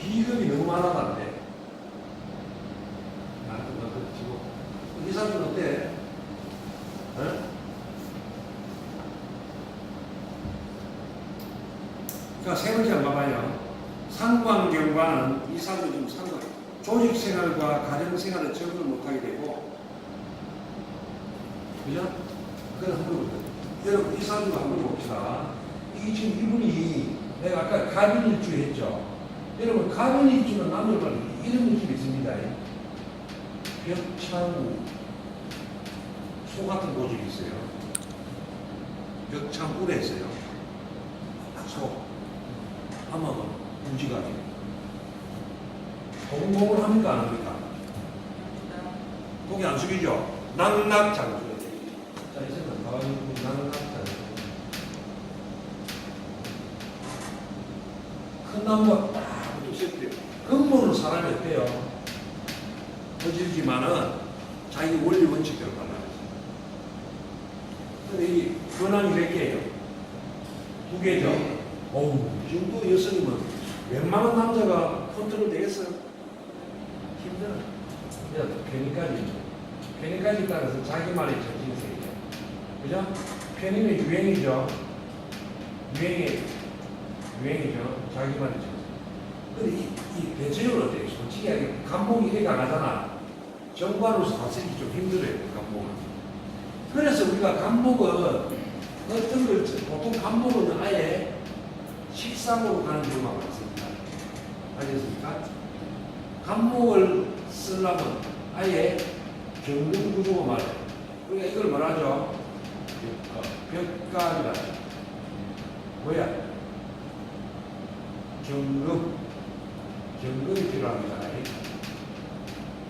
비급이 너무 많아다는데. 나도 나도 지고 이 사람은 어때? 어? 자, 세 번째 한번 봐봐요. 상관경과는 이 사람이 좀 상관, 조직 생활과 가정 생활을 적응을 못하게 되고, 그죠? 그래 한번 볼게요. 여러분, 이 사람도 한번 봅시다. 이 지금 이분이 내가 아까 가빈 일주 했죠? 여러분, 가빈일주는 남녀 간 이런 느낌이 있습니다. 벽창, 소 같은 고집이 있어요. 벽창 꿀에 있어요. 소. 하마가 무지가게. 공공을 합니까? 안 합니까? 고개 안 숙이죠? 낙낙장수. 자, 이제는 가만히 낙낙장수. 큰 나무가 딱 때 근본은 사람이 어때요? 거칠지만은 자기 원리 원칙대로 가려고 근데 이 권한이 몇 개예요? 두 개죠? 어우, 이 정도 여성이면 웬만한 남자가 컨트롤 되겠어요? 힘들어. 야, 괜히까지. 괜히까지 따라서 자기 말이 전진세이죠. 그죠? 편의는 유행이죠. 유행이, 유행이죠. 자기 말이 전진. 근데 이, 이 대체적으로 어때요? 솔직히 하게 감목이 이래 강하잖아. 정관으로서 때좀 힘들어요, 감목은. 그래서 우리가 감목은 어떤 걸, 보통 감목은 아예 식상으로 가는 경우가 많습니다. 알겠습니까? 감목을 쓰려면 아예 경금 구조가 말해요. 그러니까 이걸 뭐라죠? 벽가, 벽가이라 뭐야? 경금. 경금이 필요합니다.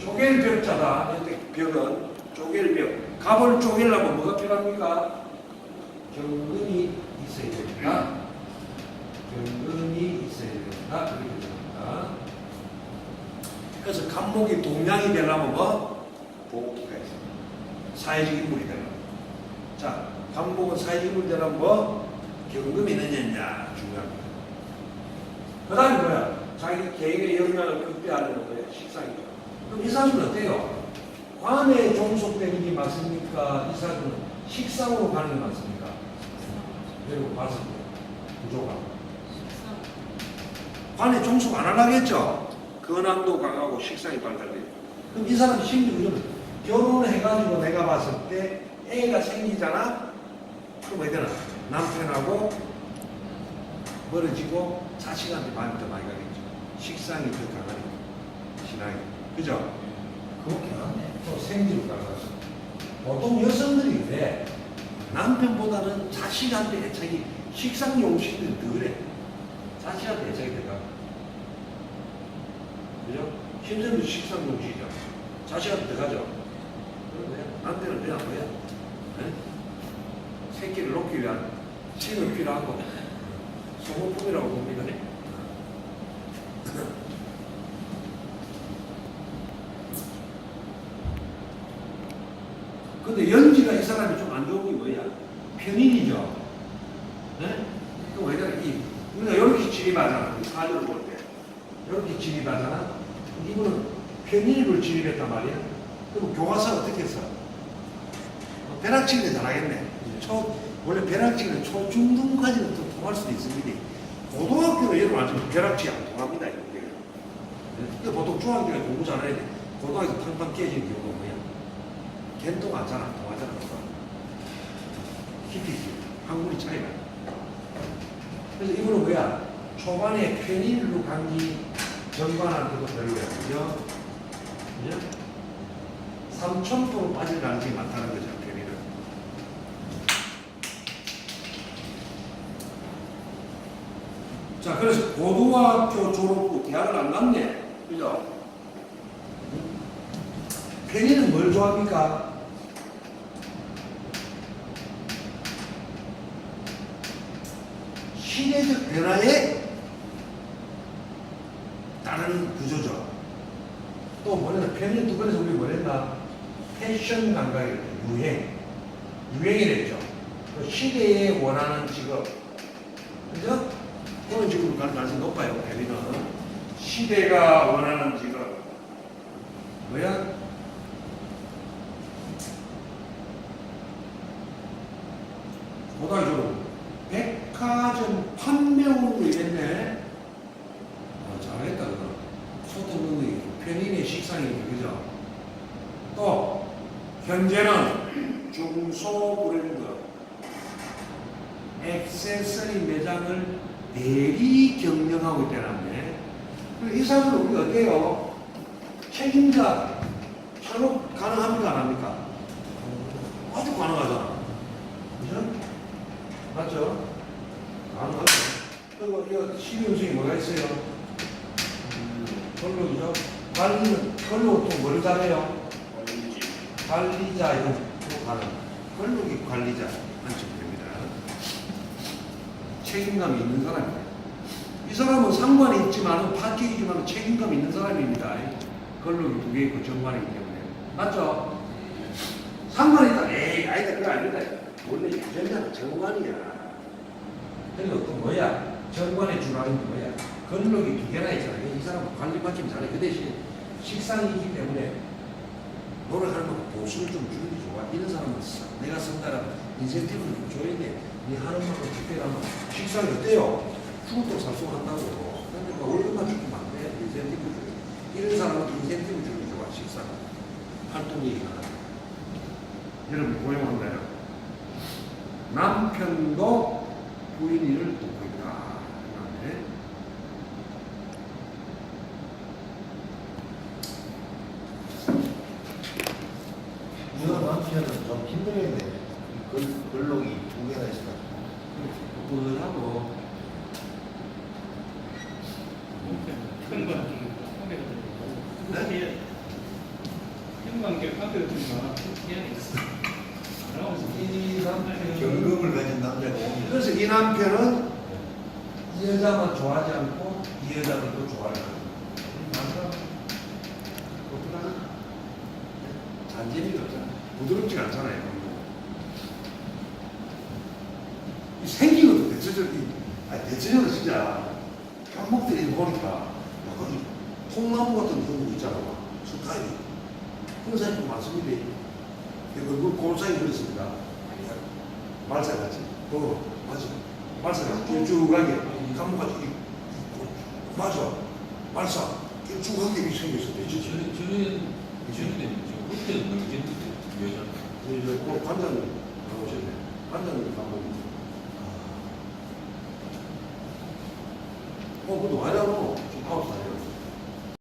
쪼갤 벽자다. 근데 벽은 쪼갤 벽. 갑을 쪼갤려면 뭐가 필요합니까? 경금이 있어야 됩니다. 경금이 있어야 된다. 이렇게 됩니다. 그래서 간목이 동양이 되려면 뭐? 복기가 있습니다. 사회적 인물이 되려면. 자, 간목은 사회적 인물이 되려면 뭐? 경금이 있느냐 중요합니다. 그 다음에 뭐야? 자기 개인의 영향을 극대화하는 거예요. 식상이죠. 그럼 이 사람은 어때요? 관에 종속되는 게 맞습니까? 이 사람은 식상으로 가는 게 맞습니까? 봤을 때 구조가. 관에 종속 안 하려겠죠? 근황도 강하고 식상이 발달돼요. 그럼 이 사람 심리는 결혼해가지고 내가 봤을 때 애가 생기잖아? 그럼 뭐 되나? 남편하고 멀어지고 자식한테 마음이 더 많이 가겠죠. 식상이 더 강하니까. 신앙이. 그죠? 그렇게 또 생기로 따라서. 보통 여성들이 그래. 남편보다는 자식한테 애착이 식상 더 그래. 자식한테 애착이 들어가. 그죠? 심지어도 식상 용신이죠. 자식한테 들어가죠. 그런데 남편은 그냥 뭐야? 네? 새끼를 놓기 위한 신을 필요하고 소모품이라고 봅니다. 근데 연지가 이 사람이 좀 안 좋은 게 뭐야? 편인이죠. 네? 그 왜냐, 이, 우리가 이렇게 진입하잖아. 이 사주를 볼 때. 이렇게 진입하잖아. 이분은 편인으로 진입했단 말이야. 그럼 교과서 어떻게 써? 어, 벼락치기는 잘하겠네. 초, 원래 벼락치기는 초중등까지는 또 통할 수도 있습니다. 고등학교는 여러분 알지만 벼락치기 안 통합니다. 이게. 근데 보통 중학교 때 공부 잘해야 돼. 고등학교 탕탕 깨지는 경우가 뭐야? 걔는 또 많잖아. 통하잖아. 깊이 있지. 학문이 차이가. 그래서 이분은 뭐야? 초반에 편일로 간기 전반한테도 별로야. 그죠? 그죠? 3천포로 빠질 가능성이 많다는 거죠. 편일은. 자, 그래서 고등학교 졸업 후 대학을 안 갔네. 그죠? 편의는 뭘 좋아합니까? 시대적 변화에 따르는 구조죠. 또 뭐냐면 편의 두 번에서 우리 뭐랬나? 패션 감각이랬죠. 유행. 유행이랬죠. 그 시대에 원하는 직업. 그죠? 직업으로 가는 가능성이 높아요. 편의는. 시대가 원하는 직업 뭐야? 고등학교 졸업 백화점 판매원으로 일했네 아, 잘했다 그거 소득능력이 편인의 식상이니 그죠? 또 현재는 중소 브랜드 액세서리 매장을 대리 경영하고 있다는데 이 사람은 우리가 어때요? 책임자 창업 가능합니까 안 합니까? 아주 가능하잖아 그죠? 맞죠? 가능하죠 그리고 이거 실용성이 뭐가 있어요? 음, 근로죠 관리는 근로 또뭘 잘해요? 관리자 이거 가능 근로기 관리자 안쪽됩니다 책임감이 있는 사람입니다 이 사람은 상관이 있지만 파티이지만 책임감 있는 사람입니다. 근로기 두개 있고 정관이기 때문에. 맞죠? 상관이 있다. 에이 아니다. 그거 아니다. 원래 유전자는 정관이야. 그리고 또 뭐야? 정관의 주라는 게 뭐야? 근로기 두 개나 있잖아. 이 사람은 관리 받기 잘해. 그 대신 식상이기 때문에 노력하는 거 보수를 좀 주는 게 좋아. 이런 사람은 써. 내가 쓴다라 인센티브를 좀 줘야 돼. 네 하는 만큼 특별하면 식상이 어때요? 죽을 살수한다고. 근데 뭐 월급만 주면 안 돼. 인센티브 줘. 이런 사람은 인센티브 주는 게 좋아. 식상. 활동 얘기가 하나. 여러분 고용한다요. 남편도 부인 일을 돕고 있다. 그다음에 남편은 좀 힘들겠네. 글, 글록이 두 개나 있어. 부분하고 남편은 경금을 가진 남자가 오면 그래서 이 남편은 이 여자만 좋아하지 않고 이 여자를 또 좋아하는 거예요. 맞아? 그렇구나. 잔재미가 없잖아. 부드럽지가 않잖아요. 이 생긴 것도 대체적인, 아니, 대체적으로 진짜 한목들이 보니까 약간 콩나무 같은 그런 거 있잖아. 스타일이. 그런 사람도 많습니다. 얼굴 골사이 그렇습니다. 말살 같이. 어, 맞아. 말살 같이. 길쭉하게. 감옥같이. 맞아. 말살. 길쭉하게 생겼어. 대체. 저는 저는 저는 호텔 너무 괜찮대 여자 이제 꼭 관장님 나오셨네. 관장님 감독님. 어, 근데 와이라고